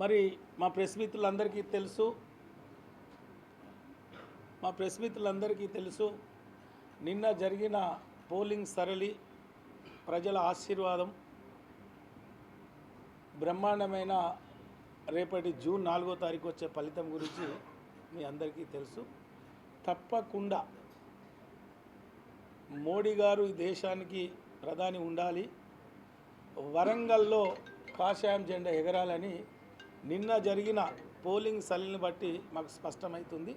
మరి మా ప్రెస్ మిత్రులందరికీ తెలుసు. మా ప్రెస్ మిత్రులందరికీ తెలుసు. నిన్న జరిగిన పోలింగ్ సరళి ప్రజల ఆశీర్వాదం బ్రహ్మాండమైన రేపటి జూన్ నాలుగో తారీఖు వచ్చే ఫలితం గురించి మీ అందరికీ తెలుసు. తప్పకుండా మోడీ గారు ఈ దేశానికి ప్రధాని ఉండాలి. వరంగల్లో కాషాయం జెండా ఎగరాలని నిన్న జరిగిన పోలింగ్ సలిని బట్టి మాకు స్పష్టమవుతుంది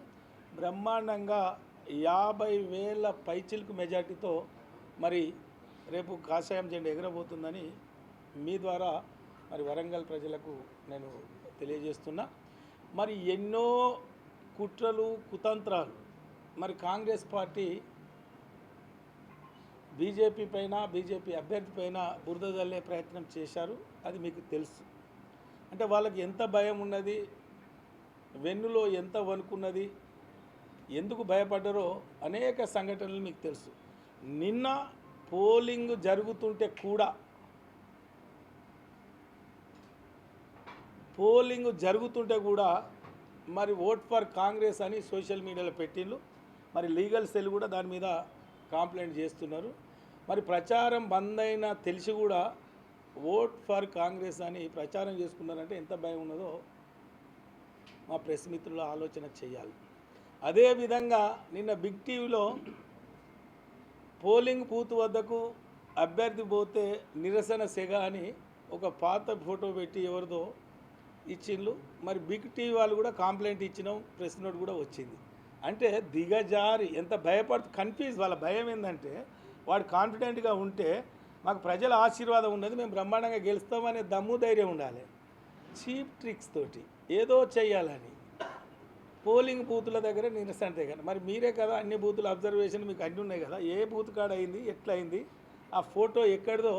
బ్రహ్మాండంగా యాభై వేల పైచిలకు మెజార్టీతో మరి రేపు కాషాయం జెండా ఎగరబోతుందని మీ ద్వారా మరి వరంగల్ ప్రజలకు నేను తెలియజేస్తున్నా. మరి ఎన్నో కుట్రలు కుతంత్రాలు మరి కాంగ్రెస్ పార్టీ బీజేపీ పైన బీజేపీ అభ్యర్థి పైన బురద జల్లే ప్రయత్నం చేశారు. అది మీకు తెలుసు. అంటే వాళ్ళకి ఎంత భయం ఉన్నది వెన్నులో ఎంత వణుకున్నది ఎందుకు భయపడ్డారో అనేక సంఘటనలు మీకు తెలుసు. నిన్న పోలింగ్ జరుగుతుంటే కూడా పోలింగ్ జరుగుతుంటే కూడా మరి ఓట్ ఫర్ కాంగ్రెస్ అని సోషల్ మీడియాలో పెట్టిండ్రు. మరి లీగల్ సెల్ కూడా దాని మీద కంప్లైంట్ చేస్తున్నారు. మరి ప్రచారం బంద్ అయినా తెలిసి కూడా ఓట్ ఫర్ కాంగ్రెస్ అని ప్రచారం చేసుకున్నారంటే ఎంత భయం ఉన్నదో మా ప్రెస్ మిత్రుల ఆలోచన చేయాలి. అదేవిధంగా నిన్న బిగ్ టీవీలో పోలింగ్ బూత్ వద్దకు అభ్యర్థి పోతే నిరసన సెగ అని ఒక పాత ఫోటో పెట్టి ఎవరిదో ఇచ్చిండ్రు మరి బిగ్ టీవీ వాళ్ళు కూడా కంప్లైంట్ ఇచ్చినాం ప్రెస్ నోట్ కూడా వచ్చింది. అంటే దిగజారి ఎంత భయపడుతు కన్ఫ్యూజ్ వాళ్ళ భయం ఏంటంటే వాడు కాన్ఫిడెంట్గా ఉంటే మాకు ప్రజల ఆశీర్వాదం ఉన్నది మేము బ్రహ్మాండంగా గెలుస్తామనే దమ్ము ధైర్యం ఉండాలి. చీప్ ట్రిక్స్ తోటి ఏదో చేయాలని పోలింగ్ బూతుల దగ్గర నిరసన దగ్గర మరి మీరే కదా అన్ని బూతుల అబ్జర్వేషన్ మీకు అన్నీ ఉన్నాయి కదా. ఏ బూత్ కాడ అయింది ఎట్లయింది ఆ ఫోటో ఎక్కడిదో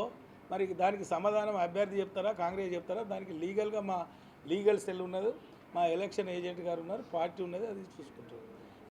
మరి దానికి సమాధానం అభ్యర్థి చెప్తారా కాంగ్రెస్ చెప్తారా? దానికి లీగల్గా మా లీగల్ సెల్ ఉన్నది మా ఎలక్షన్ ఏజెంట్ గారు ఉన్నారు పార్టీ ఉన్నది అది చూసుకుంటారు